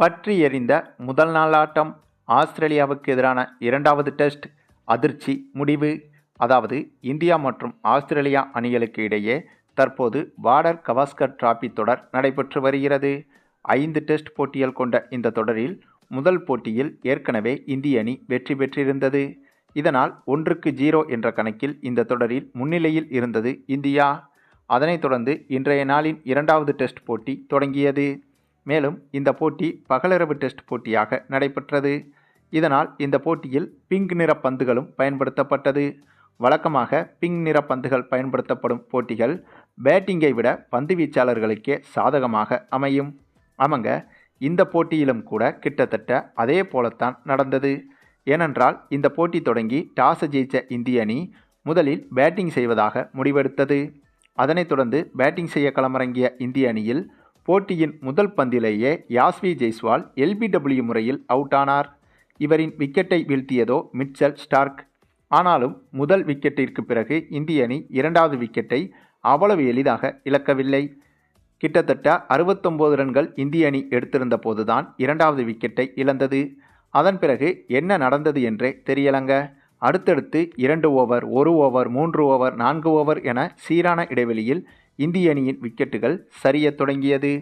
பற்றி எறிந்த முதல் நாள் ஆட்டம் ஆஸ்திரேலியாவுக்கு எதிரான இரண்டாவது டெஸ்ட் அதிர்ச்சி முடிவு. அதாவது இந்தியா மற்றும் ஆஸ்திரேலியா அணிகளுக்கு இடையே தற்போது பார்டர் கவாஸ்கர் டிராபி தொடர் நடைபெற்று வருகிறது. ஐந்து டெஸ்ட் போட்டிகள் கொண்ட இந்த தொடரில் முதல் போட்டியில் ஏற்கனவே இந்திய அணி வெற்றி பெற்றிருந்தது. இதனால் ஒன்றுக்கு ஜீரோ என்ற கணக்கில் இந்த தொடரில் முன்னிலையில் இருந்தது இந்தியா. அதனைத் தொடர்ந்து இன்றைய நாளின் இரண்டாவது டெஸ்ட் போட்டி தொடங்கியது. மேலும் இந்த போட்டி பகலிரவு டெஸ்ட் போட்டியாக நடைபெற்றது. இதனால் இந்த போட்டியில் பிங்க் நிற பந்துகளும் பயன்படுத்தப்பட்டது. வழக்கமாக பிங்க் நிற பந்துகள் பயன்படுத்தப்படும் போட்டிகள் பேட்டிங்கை விட பந்து வீச்சாளர்களுக்கே சாதகமாக அமையும். ஆமாங்க இந்த போட்டியிலும் கூட கிட்டத்தட்ட அதே போலத்தான் நடந்தது. ஏனென்றால் இந்த போட்டி தொடங்கி டாஸ் ஜெயித்த இந்திய அணி முதலில் பேட்டிங் செய்வதாக முடிவெடுத்தது. அதனைத் தொடர்ந்து பேட்டிங் செய்ய களமிறங்கிய இந்திய அணியில் போட்டியின் முதல் பந்திலேயே யாஸ்வி ஜெய்ஸ்வால் எல்பிடபிள்யூ முறையில் அவுட் ஆனார் இவரின் விக்கெட்டை வீழ்த்தியதோ மிட்சல் ஸ்டார்க். ஆனாலும் முதல் விக்கெட்டிற்கு பிறகு இந்திய அணி இரண்டாவது விக்கெட்டை அவ்வளவு எளிதாக இழக்கவில்லை. கிட்டத்தட்ட அறுபத்தொம்போது ரன்கள் இந்திய அணி எடுத்திருந்த போதுதான் இரண்டாவது விக்கெட்டை இழந்தது. அதன் பிறகு என்ன நடந்தது என்றே தெரியலங்க. அடுத்தடுத்து இரண்டு ஓவர் ஒரு ஓவர் மூன்று ஓவர் நான்கு ஓவர் என சீரான இடைவெளியில் இந்திய அணியின் விக்கெட்டுகள் சரியத் தொடங்கியது.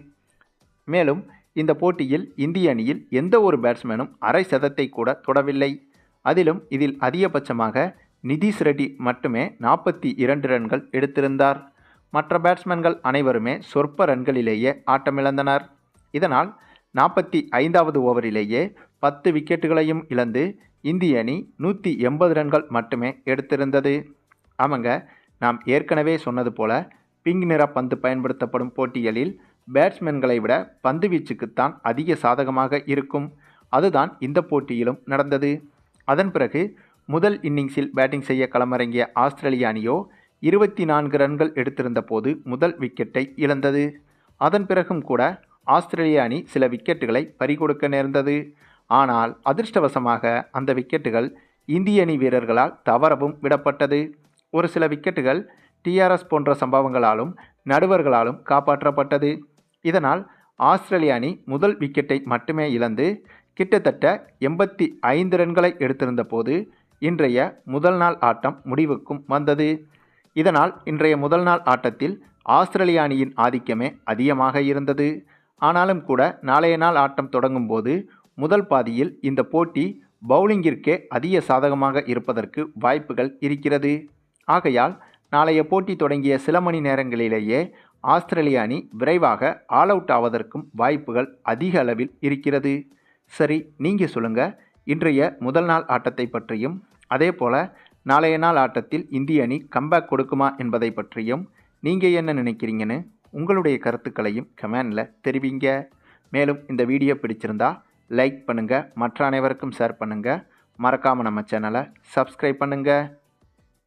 மேலும் இந்த போட்டியில் இந்திய அணியில் எந்த ஒரு பேட்ஸ்மேனும் அரை சதத்தை கூட தொடவில்லை. அதிலும் இதில் அதிகபட்சமாக நிதிஷ் ரெட்டி மட்டுமே நாற்பத்தி இரண்டு ரன்கள் எடுத்திருந்தார். மற்ற பேட்ஸ்மேன்கள் அனைவருமே சொற்ப ரன்களிலேயே ஆட்டமிழந்தனர். இதனால் நாற்பத்தி ஐந்தாவது ஓவரிலேயே பத்து விக்கெட்டுகளையும் இழந்து இந்திய அணி நூற்றி எண்பது ரன்கள் மட்டுமே எடுத்திருந்தது. ஆமாங்க நாம் ஏற்கனவே சொன்னது போல பிங்க் நிற பந்து பயன்படுத்தப்படும் போட்டிகளில் பேட்ஸ்மேன்களை விட பந்து வீச்சுக்குத்தான் அதிக சாதகமாக இருக்கும். அதுதான் இந்த போட்டியிலும் நடந்தது. அதன் பிறகு முதல் இன்னிங்ஸில் பேட்டிங் செய்ய களமிறங்கிய ஆஸ்திரேலிய அணியோ இருபத்தி நான்கு ரன்கள் எடுத்திருந்த போது முதல் விக்கெட்டை இழந்தது. அதன் பிறகும் கூட ஆஸ்திரேலிய அணி சில விக்கெட்டுகளை பறிகொடுக்க நேர்ந்தது. ஆனால் அதிர்ஷ்டவசமாக அந்த விக்கெட்டுகள் இந்திய அணி வீரர்களால் தவறவும் விடப்பட்டது. ஒரு சில விக்கெட்டுகள் டிஆர்எஸ் போன்ற சம்பவங்களாலும் நடுவர்களாலும் காப்பாற்றப்பட்டது. இதனால் ஆஸ்திரேலிய அணி முதல் விக்கெட்டை மட்டுமே இழந்து கிட்டத்தட்ட எண்பத்தி ஐந்து ரன்களை எடுத்திருந்த போது இன்றைய முதல் நாள் ஆட்டம் முடிவுக்கும் வந்தது. இதனால் இன்றைய முதல் நாள் ஆட்டத்தில் ஆஸ்திரேலிய அணியின் ஆதிக்கமே அதிகமாக இருந்தது. ஆனாலும் கூட நாளைய நாள் ஆட்டம் தொடங்கும் போது முதல் பாதியில் இந்த போட்டி பவுலிங்கிற்கே அதிக சாதகமாக இருப்பதற்கு வாய்ப்புகள் இருக்கிறது. ஆகையால் நாளைய போட்டி தொடங்கிய சில மணி நேரங்களிலேயே ஆஸ்திரேலிய அணி விரைவாக ஆல் அவுட் ஆவதற்கும் வாய்ப்புகள் அதிக அளவில் இருக்கிறது. சரி நீங்கள் சொல்லுங்கள் இன்றைய முதல் நாள் ஆட்டத்தை பற்றியும் அதே போல் நாளைய நாள் ஆட்டத்தில் இந்திய அணி கம்பேக் கொடுக்குமா என்பதை பற்றியும் நீங்கள் என்ன நினைக்கிறீங்கன்னு உங்களுடைய கருத்துக்களையும் கமெண்டில் தெரிவிங்க. மேலும் இந்த வீடியோ பிடிச்சிருந்தா லைக் பண்ணுங்கள் மற்ற அனைவருக்கும் ஷேர் பண்ணுங்கள் மறக்காமல் நம்ம சேனலை சப்ஸ்கிரைப் பண்ணுங்கள்